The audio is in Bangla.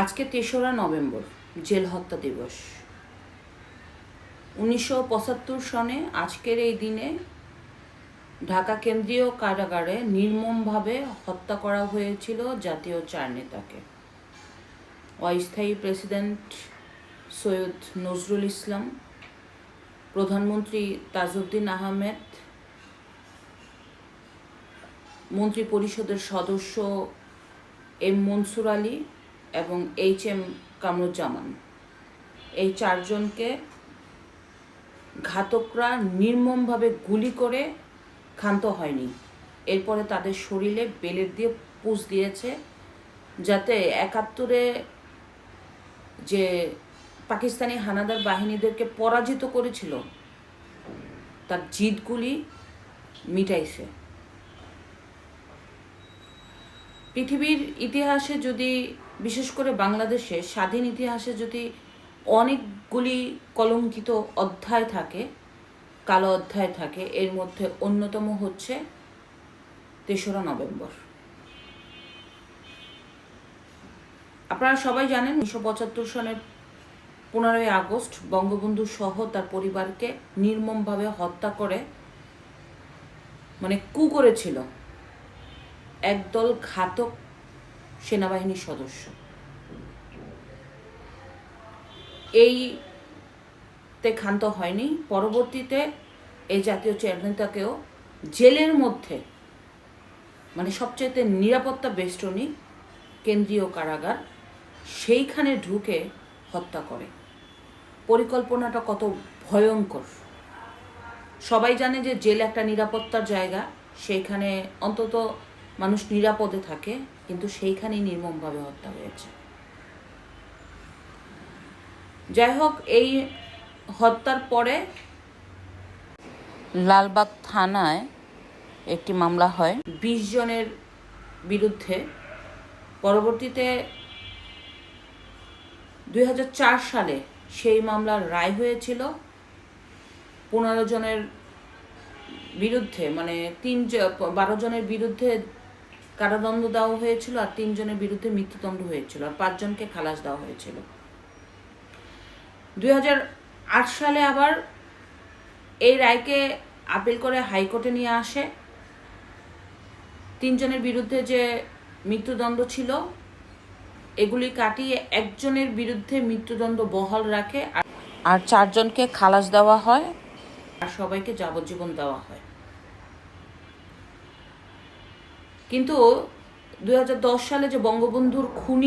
আজকে তেসরা নভেম্বর, জেল হত্যা দিবস। উনিশশো পঁচাত্তর সনে আজকের এই দিনে ঢাকা কেন্দ্রীয় কারাগারে নির্মমভাবে হত্যা করা হয়েছিল জাতীয় চার নেতাকে। অস্থায়ী প্রেসিডেন্ট সৈয়দ নজরুল ইসলাম, প্রধানমন্ত্রী তাজউদ্দিন আহমেদ মন্ত্রী পরিষদের সদস্য এম মনসুর আলী এবং এইচ এম কামরুজ্জামান। এই চারজনকে ঘাতকরা নির্মমভাবে গুলি করে ক্ষান্ত হয়নি। এরপরে তাদের শরীরে বেলের দিয়ে পুষ দিয়েছে যাতে একাত্তরে যে পাকিস্তানি হানাদার বাহিনীদেরকে পরাজিত করেছিল, তার জিদগুলি মিটাইছে। পৃথিবীর ইতিহাসে যদি, বিশেষ করে বাংলাদেশে, স্বাধীন ইতিহাসে যদি অনেকগুলি কলঙ্কিত অধ্যায় থাকে, কালো অধ্যায় থাকে, এর মধ্যে অন্যতম হচ্ছে তেসরা নভেম্বর। আপনারা সবাই জানেন উনিশশো পঁচাত্তর সনের পনেরোই আগস্ট বঙ্গবন্ধু সহ তার পরিবারকে নির্মমভাবে হত্যা করে মানে কু করেছিল। একদল ঘাতক সেনাবাহিনীর সদস্য। এইতে ক্ষান্ত হয়নি। পরবর্তীতে এই জাতীয় চেয়ারনেতাকেও জেলের মধ্যে মানে সবচেয়ে নিরাপত্তা বেষ্টনী, কেন্দ্রীয় কারাগার, সেইখানে ঢুকে হত্যা করে। পরিকল্পনাটা কত ভয়ঙ্কর। সবাই জানে যে জেল একটা নিরাপত্তার জায়গা। সেইখানে অন্তত মানুষ নিরাপদে থাকে, কিন্তু সেইখানেই নির্মমভাবে হত্যা হয়েছে। যাই হোক, এই হত্যার পরে লালবাগ থানায় একটি মামলা হয়। বিশ জনের বিরুদ্ধে পরবর্তীতে দুই হাজার চার সালে সেই মামলার রায় হয়েছিল। পনেরো জনের বিরুদ্ধে মানে তিন বারো জনের বিরুদ্ধে কারাদণ্ড দেওয়া হয়েছিল আর তিনজনের বিরুদ্ধে মৃত্যুদণ্ড হয়েছিল আর পাঁচজনকে খালাস দেওয়া হয়েছিল। দুই হাজার আট সালে আবার এই রায়কে আপিল করে হাইকোর্টে নিয়ে আসে। তিনজনের বিরুদ্ধে যে মৃত্যুদণ্ড ছিল, এগুলি কাটিয়ে একজনের বিরুদ্ধে মৃত্যুদণ্ড বহাল রাখে আর- আর চারজনকে খালাস দেওয়া হয়। আর সবাইকে যাবজ্জীবন দেওয়া হয়। কিন্তু দু হাজার দশ সালে যে বঙ্গবন্ধুর খুনি